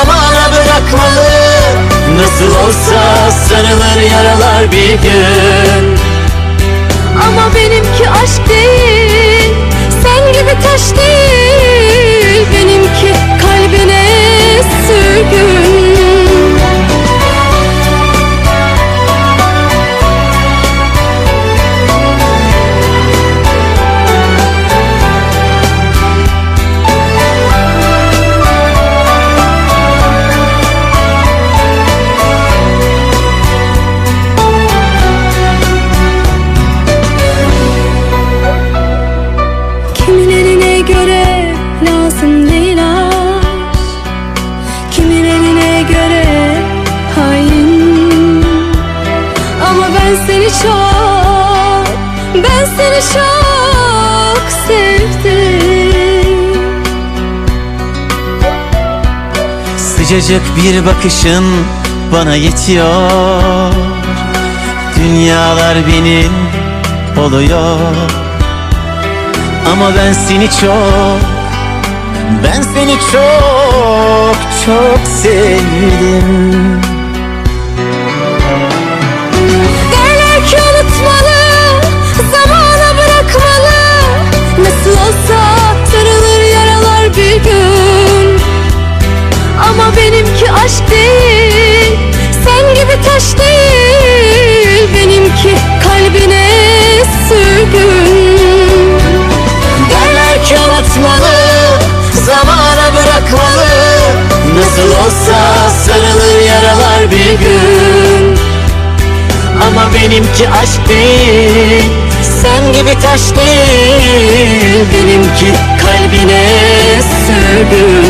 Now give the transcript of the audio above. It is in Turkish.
Zamana bırakmalı. Nasıl olsa sarılır yaralar bir gün. Ama benimki aşk değil değil aşk Kimilerine göre hain. Ama ben seni çok, ben seni çok sevdim. Sıcacık bir bakışın bana yetiyor. Dünyalar benim oluyor. Ama ben seni çok Ben seni çok çok sevdim Nasıl olsa sarılır yaralar bir gün. Ama benimki aşk değil Sen gibi taş değil. Benimki kalbine sürgün